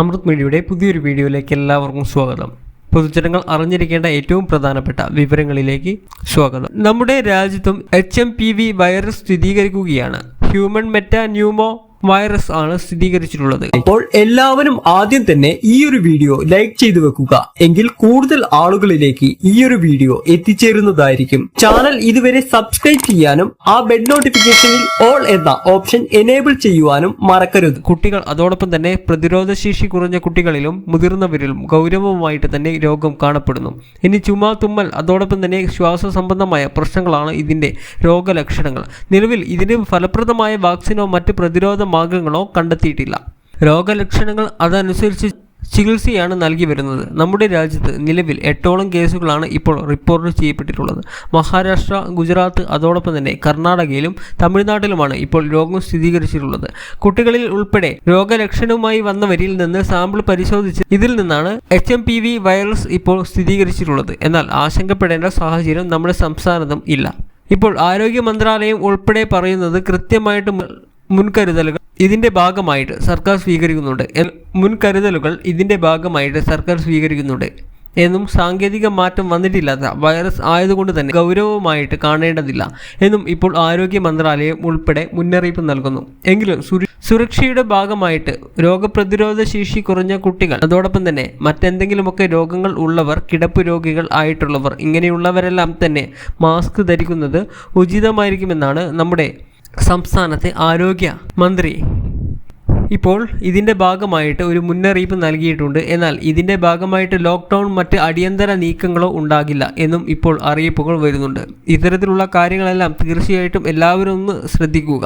അമൃത് മീഡിയയുടെ പുതിയൊരു വീഡിയോയിലേക്ക് എല്ലാവർക്കും സ്വാഗതം. പൊതുജനങ്ങൾ അറിഞ്ഞിരിക്കേണ്ട ഏറ്റവും പ്രധാനപ്പെട്ട വിവരങ്ങളിലേക്ക് സ്വാഗതം. നമ്മുടെ രാജ്യത്തും H M P V virus സ്ഥിരീകരിക്കുകയാണ്. Human metapneumovirus ആണ് സ്ഥിരീകരിച്ചിട്ടുള്ളത്. അപ്പോൾ എല്ലാവരും ആദ്യം തന്നെ ഈ ഒരു വീഡിയോ ലൈക്ക് ചെയ്തു വെക്കുക. എങ്കിൽ കൂടുതൽ ആളുകളിലേക്ക് ഈ ഒരു വീഡിയോ എത്തിച്ചേരുന്നതായിരിക്കും. ചാനൽ ഇതുവരെ സബ്സ്ക്രൈബ് ചെയ്യാനും ആ ബെഡ് നോട്ടിഫിക്കേഷനിൽ ഓൾ എന്ന ഓപ്ഷൻ എനേബിൾ ചെയ്യുവാനും മറക്കരുത്. കുട്ടികൾ അതോടൊപ്പം തന്നെ പ്രതിരോധശേഷി കുറഞ്ഞ കുട്ടികളിലും മുതിർന്നവരിലും ഗൗരവമായിട്ട് തന്നെ രോഗം കാണപ്പെടുന്നു. ഇനി ചുമ തുമ്മൽ അതോടൊപ്പം തന്നെ ശ്വാസ സംബന്ധമായ പ്രശ്നങ്ങളാണ് ഇതിന്റെ രോഗലക്ഷണങ്ങൾ. നിലവിൽ ഇതിന് ഫലപ്രദമായ വാക്സിനോ മറ്റ് പ്രതിരോധ മാർഗങ്ങളോ കണ്ടെത്തിയിട്ടില്ല. രോഗലക്ഷണങ്ങൾ അതനുസരിച്ച് ചികിത്സയാണ് നൽകി വരുന്നത്. നമ്മുടെ രാജ്യത്ത് നിലവിൽ എട്ടോളം കേസുകളാണ് ഇപ്പോൾ റിപ്പോർട്ട് ചെയ്യപ്പെട്ടിട്ടുള്ളത്. മഹാരാഷ്ട്ര ഗുജറാത്ത് അതോടൊപ്പം തന്നെ കർണാടകയിലും തമിഴ്നാട്ടിലുമാണ് ഇപ്പോൾ രോഗം സ്ഥിരീകരിച്ചിട്ടുള്ളത്. കുട്ടികളിൽ ഉൾപ്പെടെ രോഗലക്ഷണവുമായി വന്നവരിൽ നിന്ന് സാമ്പിൾ പരിശോധിച്ച് ഇതിൽ നിന്നാണ് എച്ച് വൈറസ് ഇപ്പോൾ സ്ഥിരീകരിച്ചിട്ടുള്ളത്. എന്നാൽ ആശങ്കപ്പെടേണ്ട സാഹചര്യം നമ്മുടെ സംസ്ഥാനത്തും ഇല്ല. ഇപ്പോൾ ആരോഗ്യ മന്ത്രാലയം ഉൾപ്പെടെ പറയുന്നത് കൃത്യമായിട്ട് മുൻകരുതലുകൾ ഇതിന്റെ ഭാഗമായിട്ട് സർക്കാർ സ്വീകരിക്കുന്നുണ്ട്. മുൻകരുതലുകൾ ഇതിന്റെ ഭാഗമായിട്ട് സർക്കാർ സ്വീകരിക്കുന്നുണ്ട്. എന്നും സാങ്കേതിക മാറ്റം വന്നിട്ടില്ലാത്ത വൈറസ് ആയതുകൊണ്ട് തന്നെ ഗൗരവമായിട്ട് കാണേണ്ടതില്ല എന്നും ഇപ്പോൾ ആരോഗ്യ മന്ത്രാലയം ഉൾപ്പെടെ മുന്നറിയിപ്പ് നൽകുന്നു. എങ്കിലും സുരക്ഷയുടെ ഭാഗമായിട്ട് രോഗപ്രതിരോധ ശേഷി കുറഞ്ഞ കുട്ടികൾ അതോടൊപ്പം തന്നെ മറ്റെന്തെങ്കിലുമൊക്കെ രോഗങ്ങൾ ഉള്ളവർ കിടപ്പ് രോഗികൾ ആയിട്ടുള്ളവർ ഇങ്ങനെയുള്ളവരെല്ലാം തന്നെ മാസ്ക് ധരിക്കുന്നത് ഉചിതമായിരിക്കുമെന്നാണ് നമ്മുടെ സംസ്ഥാനത്തെ ആരോഗ്യ മന്ത്രി. ഇപ്പോൾ ഇതിന്റെ ഭാഗമായിട്ട് ഒരു മുന്നറിയിപ്പ് നൽകിയിട്ടുണ്ട്. എന്നാൽ ഇതിന്റെ ഭാഗമായിട്ട് ലോക്ക്ഡൗൺ മറ്റ് അടിയന്തര നീക്കങ്ങളോ ഉണ്ടാകില്ല എന്നും ഇപ്പോൾ അറിയിപ്പുകൾ വരുന്നുണ്ട്. ഇത്തരത്തിലുള്ള കാര്യങ്ങളെല്ലാം തീർച്ചയായിട്ടും എല്ലാവരും ഒന്ന് ശ്രദ്ധിക്കുക.